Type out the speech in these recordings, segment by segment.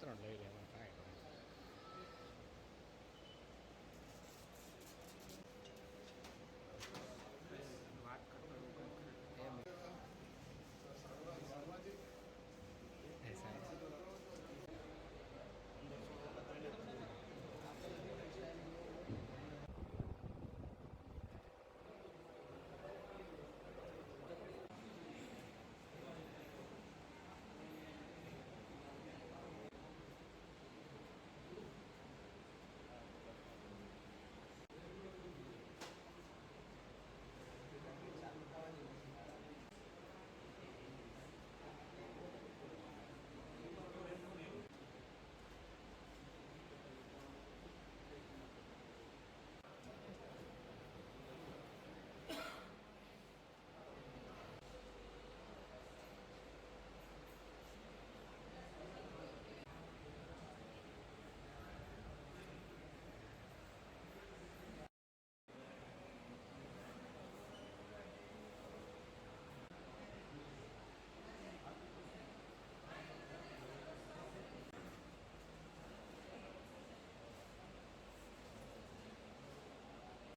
ત્રણ લઈ લેવા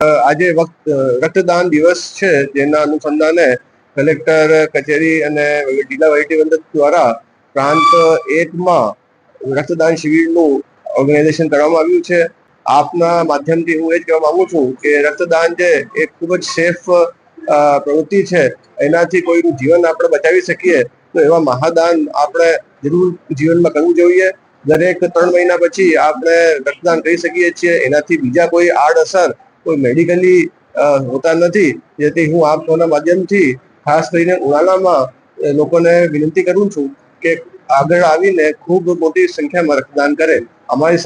આજે વખત રક્તદાન દિવસ છે, જેના અનુસંધાને કલેક્ટર, કચેરી અને જિલ્લા વહીવટી દ્વારા પ્રાંત એકમાં રક્તદાન શિબિરનું ઓર્ગેનાઇઝેશન કરવામાં આવ્યું છે. આપના માધ્યમથી હું એ જ કહેવા માંગુ છું કે રક્તદાન છે એ ખૂબ જ સેફ પ્રવૃત્તિ છે. એનાથી કોઈનું જીવન આપણે બચાવી શકીએ તો એવા મહાદાન આપણે જરૂર જીવનમાં કરવું જોઈએ. દરેક ત્રણ મહિના પછી આપણે રક્તદાન કરી શકીએ છીએ. એનાથી બીજા કોઈ આડઅસર કોઈ મેડિકલી હોતા નથી. જેથી હું આપ સૌના માધ્યમથી ખાસ કરીને ઉનાળામાં લોકોને વિનંતી કરું છું કે આગળ આવીને ખૂબ મોટી સંખ્યામાં રક્તદાન કરે. અમારી